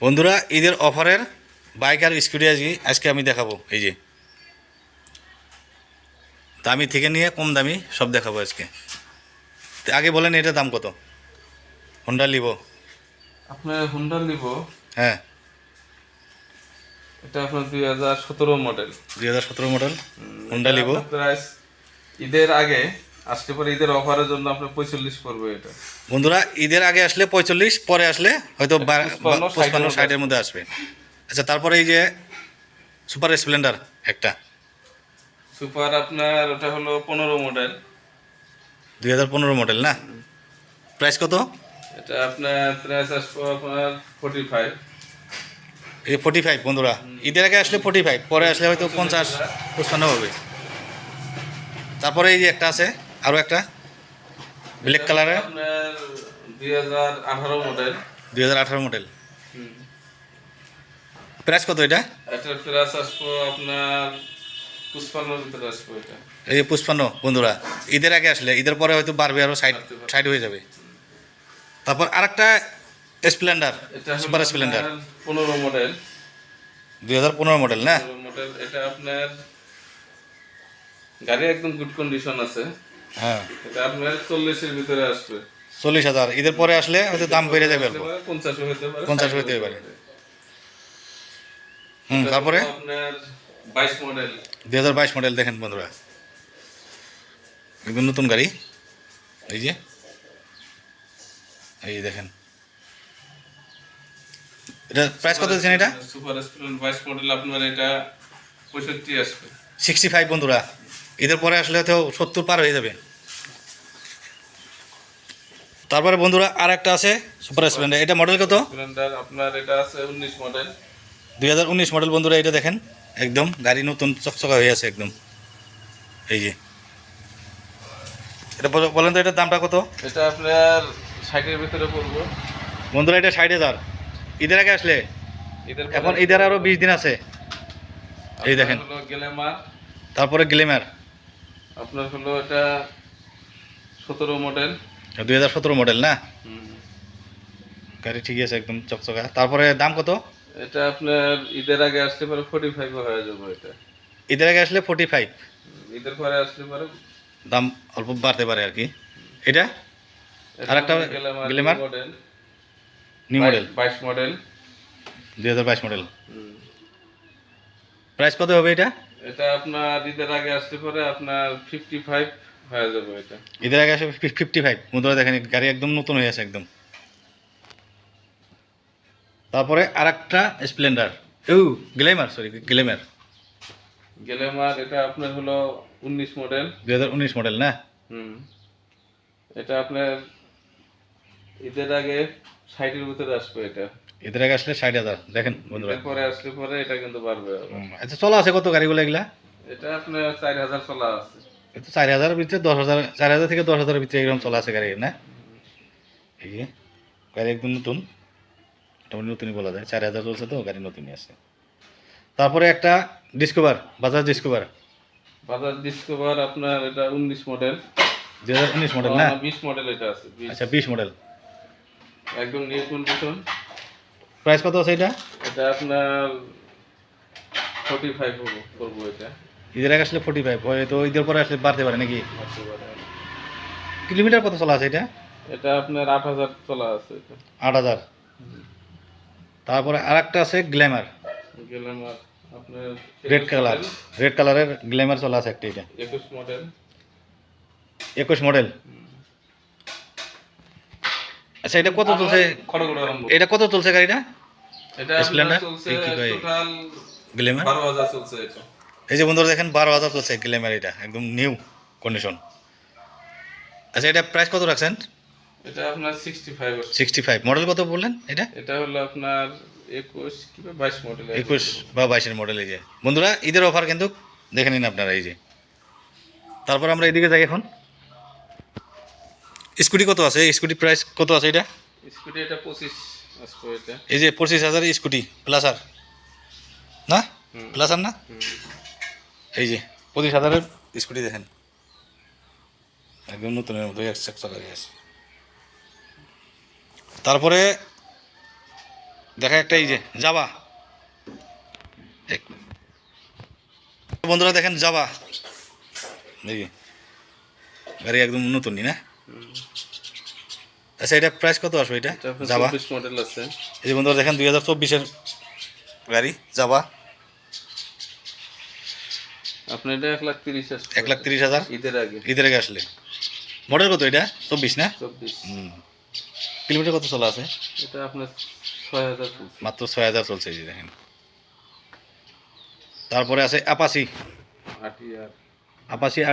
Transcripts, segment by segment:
বন্ধুরা ঈদের অফারের বাইক আর স্কুটি আজকে আজকে আমি দেখাবো। এই যে। দামি থেকে নিয়ে কম দামি সব দেখাবো আজকে। আগে বলেন এটা দাম কত? হোন্ডা লিভো আপনার হুন্ডা নিব হ্যাঁ। এটা আপনার দুই হাজার সতেরো মডেল দুই হাজার সতেরো মডেল হোন্ডা লিভো প্রাইস ঈদের আগে আসতে পরে ঈদের অফারের জন্য আপনার পঁয়তাল্লিশ পড়বে এটা। বন্ধুরা ঈদের আগে আসলে পঁয়তাল্লিশ পরে আসলে হয়তো পঁচপান্ন, পঁচপান্ন ষাটের মধ্যে আসবে। আচ্ছা তারপরে এই যে সুপার স্প্লেন্ডার একটা। সুপার আপনার ওটা হলো পনেরো মডেল। দুই হাজার পনেরো মডেল না? প্রাইস কত? এটা আপনার প্রাইস আসবে আপনার ফোর্টি ফাইভ এই ফোর্টি ফাইভ বন্ধুরা। ঈদের আগে আসলে ফোর্টি ফাইভ পরে আসলে হয়তো পঞ্চাশ পঞ্চান্ন হবে। তারপরে এই যে একটা আছে। আরও একটা? ব্ল্যাক কালারের দুই হাজার আঠারো মডেল দুই হাজার আঠারো মডেল প্রাইস কত এটা? এটার প্রাইস আসব আপনার পুষ্পান্নর ভিতরে আসব এটা। এই পুষ্পান্ন বন্ধুরা ঈদের আগে আসলে ঈদের পরে হয়তো বাড়বে আরও সাইড সাইড হয়ে যাবে। তারপর আরেকটা স্প্লেন্ডার এটা সুপার স্প্লেন্ডার পনেরো মডেল দুই হাজার পনেরো মডেল না? মডেল এটা আপনার গাড়ি একদম গুড কন্ডিশন আছে। হ্যাঁ। এটা আপনার চল্লিশের ভিতরে আসবে। চল্লিশ হাজার। ঈদের পরে আসলে হয়তো দাম বেড়ে যাবে পঞ্চাশ হতে পারে পঞ্চাশ হতে পারে। হুম তারপরে? আপনার বাইশ মডেল। দুই হাজার বাইশ মডেল দেখেন বন্ধুরা। একদম নতুন গাড়ি। এই যে। এই দেখেন। এটা প্রাইস কত দিচ্ছেন এটা? সুপার স্প্লেন্ডার বাইশ মডেল আপনার এটা পঁয়ষট্টি আসবে। সিক্সটি ফাইভ বন্ধুরা। ঈদের পরে আসলে হয়তো সত্তর পার হয়ে যাবে। তারপরে বন্ধুরা আর একটা আছে সুপার স্প্লেন্ডার এটা মডেল কত? স্প্লেন্ডার আপনার এটা আছে উনিশ মডেল দুই হাজার উনিশ মডেল বন্ধুরা এটা দেখেন। একদম গাড়ি নতুন চকচকা হয়ে আছে একদম। এই যে। এটা বলেন তো এটার দামটা কত? এটা আপনার ষাটের ভিতরে পড়ব। বন্ধুরা এটা ষাট হাজার। ঈদের আগে আসলে? এখন ঈদের আরও বিশ দিন আছে। এই দেখেন। গেলেমার তারপরে গ্লেমার আপনার হলো এটা সতেরো মডেল দুই হাজার সতেরো মডেল না? গাড়ি ঠিকই আছে একদম চকচকা। তারপরে দাম কত? এটা আপনার ঈদের আগে আসলে পরে ফোর্টি ফাইভ হয়ে যাবে এটা। ঈদের আগে আসলে ফোর্টি ফাইভ ঈদের পরে আসলে পরে দাম অল্প বাড়তে পারে আর কি। এটা? আর একটা? মডেল নিউ মডেল বাইশ মডেল দুই হাজার বাইশ মডেল প্রাইস কত হবে এটা? এটা আপনার ঈদের আগে আসতে পরে আপনার ফিফটি ফাইভ হয়ে যাবে এটা। ঈদের আগে আসে ফিফটি ফাইভ বন্ধুরা দেখেন গাড়ি একদম নতুন হয়ে আছে একদম। তারপরে আর একটা স্প্লেন্ডার। ও গ্লেমার সরি গ্লেমার। গ্ল্যামার এটা আপনার হলো উনিশ মডেল। দুই হাজার উনিশ মডেল না? হুম। এটা আপনার ঈদের আগে ষাটের ভিতরে আসবে এটা। ঈদের আগে আসলে ষাট হাজার দেখেন বন্ধুরা। পরে আসলে পরে এটা কিন্তু বাড়বে আচ্ছা চলা আছে কত গাড়িগুলো এগুলা? এটা আপনার চার হাজার চলা আছে। তো চার হাজারের ভিতরে দশ হাজার চার হাজার থেকে দশ হাজারের ভিতরে এরকম চলা আছে গাড়ি না? এই গাড়ি একদম নতুন। মোটামুটি নতুনই বলা যায়। চার হাজার চলছে তো গাড়ি নতুনই আছে। তারপরে একটা Discover Bajaj Discover. Bajaj Discover আপনার এটা উনিশ মডেল। দুই হাজার উনিশ মডেল না? বিশ মডেল এটা আছে আচ্ছা বিশ মডেল। একদম নিউ কন্ডিশন প্রাইস কত আছে এটা? এটা আপনার ফোর্টি ফাইভ করব এটা। ঈদের আগে আসলে ফোর্টি ফাইভ তো ঈদের পরে আসলে বাড়তে পারে নাকি? কিলোমিটার কত চলা আছে এটা? এটা আপনার আট হাজার চলা আছে এটা। আট হাজার। তারপরে আর একটা আছে গ্ল্যামার গেলাম আর আপনার রেড কালার রেড কালারের গ্ল্যামার চলা আছে একটা এটা। একুশ মডেল একুশ মডেল আচ্ছা এটা কত চলছে? এটা কত চলছে গাড়িটা? এটা এই টোটাল গ্ল্যামার বারো হাজার চলছে এটা। এই যে বন্ধুরা দেখেন বারো হাজার চলছে গ্ল্যামার এটা একদম নিউ কন্ডিশন আচ্ছা এটা প্রাইস কত রাখছেন? এটা আপনার sixty five sixty five model কত বললেন এটা? এটা হলো আপনার একুশ কি বাইশ মডেল একুশ বা বাইশের মডেল এই যে। বন্ধুরা ঈদের অফার কিন্তু দেখে নিন আপনারা এই যে। তারপর আমরা এদিকে যাই এখন। স্কুটি কত আছে? স্কুটি প্রাইস কত আছে এটা? স্কুটি এটা পঁচিশ এটা। এই যে পঁচিশ হাজার স্কুটি প্লাসার না। প্লাসার না? এই যে পঁচিশ হাজারের স্কুটি দেখেন। একদম নতুনের মতো এক চাকা আছে। তারপরে দেখা একটা এই যে যাবা বন্ধুরা দেখেন যাবা যে। গাড়ি একদম নতুনই না? আচ্ছা এটা প্রাইস কত আসবে এটা? যাবা মডেল আছে। এই যে বন্ধুরা দেখেন দুই হাজার চব্বিশের গাড়ি যাবা আপনার এটা এক লাখ তিরিশ এক লাখ তিরিশ হাজার? ঈদের আগে। ঈদের আগে আসলে। মডেল কত এটা? চব্বিশ না? চব্বিশ। কিলোমিটার কত চলা আছে? এটা আপনার ছয় হাজার। মাত্র ছয় হাজার চলছে এই যে দেখেন। তারপরে আছে আপাসি আটি আর আপাসি আহ,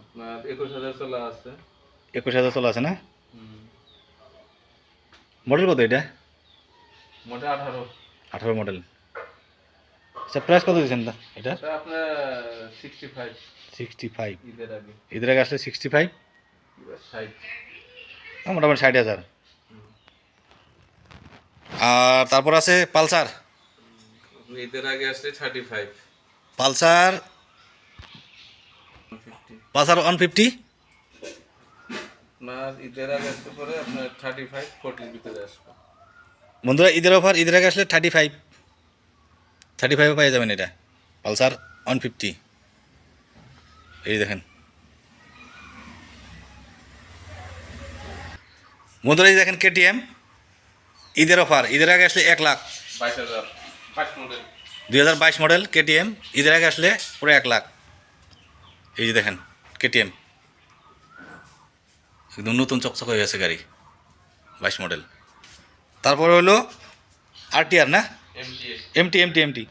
আপনার একুশ হাজার চলা আছে। একুশ হাজার চলা আছে না? মডেল কত এটা? আঠারো। আঠারো মডেল আচ্ছা প্রাইস কত দিয়েছেন এটা? সিক্সটি ফাইভ ঈদের আগে। আসলে সিক্সটি ফাইভ মোটামুটি ষাট হাজার। আর তারপর আছে পালসার? ঈদের আগে আসলে thirty five Pulsar Pulsar one fifty আপনার ঈদের আগে আসতে পরে আপনার থার্টি ফাইভ ফোর্টির ভিতরে আসবে। বন্ধুরা ঈদের অফার ঈদের আগে আসলে থার্টি ফাইভ থার্টি ফাইভে পেয়ে যাবেন এটা। পালসার ওয়ান ফিফটি এই দেখেন। বন্ধুরা এই দেখেন কেটিএম ঈদের অফার ঈদের আগে আসলে এক লাখ। বাইশ হাজার। মডেল দুই হাজার বাইশ মডেল কেটিএম ঈদের আগে আসলে পুরো এক লাখ। এই যে দেখেন কেটিএম একদম নতুন চকচক হয়ে গেছে গাড়ি বাইশ মডেল। তারপরে হলো আরটিআর না? MT MT MT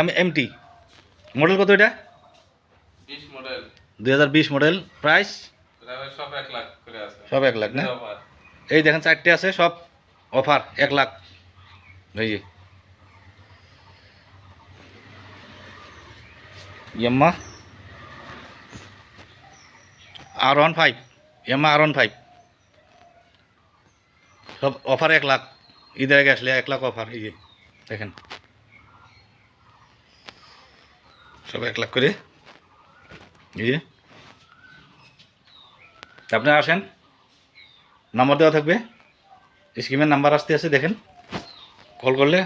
M MT model কত এটা? দুই হাজার বিশ মডেল। প্রাইস? এটা সব এক লাখ সব এক লাখ না? এই দেখেন চারটে আছে সব অফার এক লাখ। এই যে। Yamaha. R one five Yamaha R five সব অফার এক লাখ, ঈদের আগে আসলে এক লাখ অফার এই যে, দেখেন। সব এক লাখ করে, এই যে। আপনি আসেন নাম্বার দেওয়া থাকবে। স্কিমের নাম্বার আসতে আছে, দেখেন। কল করলে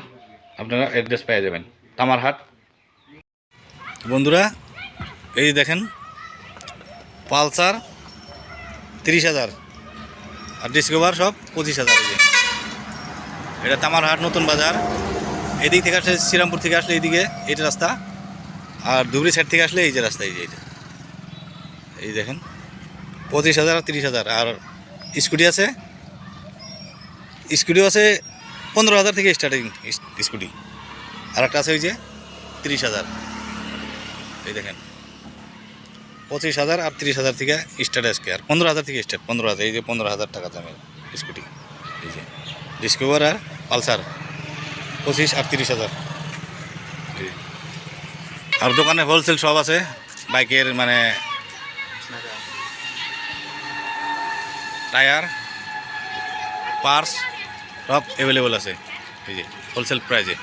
আপনারা অ্যাড্রেস পেয়ে যাবেন। তামারহাট বন্ধুরা, এই দেখেন, পালসার তিরিশ হাজার। আর ডিসকভার সব পঁচিশ হাজার এটা তামারহাট নতুন বাজার। এদিক থেকে আসলে শ্রীরামপুর থেকে আসলে এইদিকে এইটা রাস্তা। আর ধুবড়ি সাইড থেকে আসলে এই যে রাস্তা, এই যে এইটা। এই দেখেন, পঁচিশ হাজার আর তিরিশ হাজার। আর স্কুটি আছে, স্কুটিও আছে পনেরো হাজার থেকে স্টার্টিং স্কুটি। আর একটা আছে ওই যে তিরিশ হাজার। এই দেখেন। পঁচিশ হাজার আর তিরিশ হাজার থেকে স্টার্ট আজকে। আর পনেরো হাজার থেকে স্টার্ট, পনেরো হাজার, এই যে পনেরো হাজার টাকা দামের স্কুটি, এই যে ডিসকভার আর পালসার, পঁচিশ আর তিরিশ হাজার আর দোকানে হোলসেল সব আছে, বাইকের মানে টায়ার পার্স সব অ্যাভেলেবল আছে, এই যে হোলসেল প্রাইজে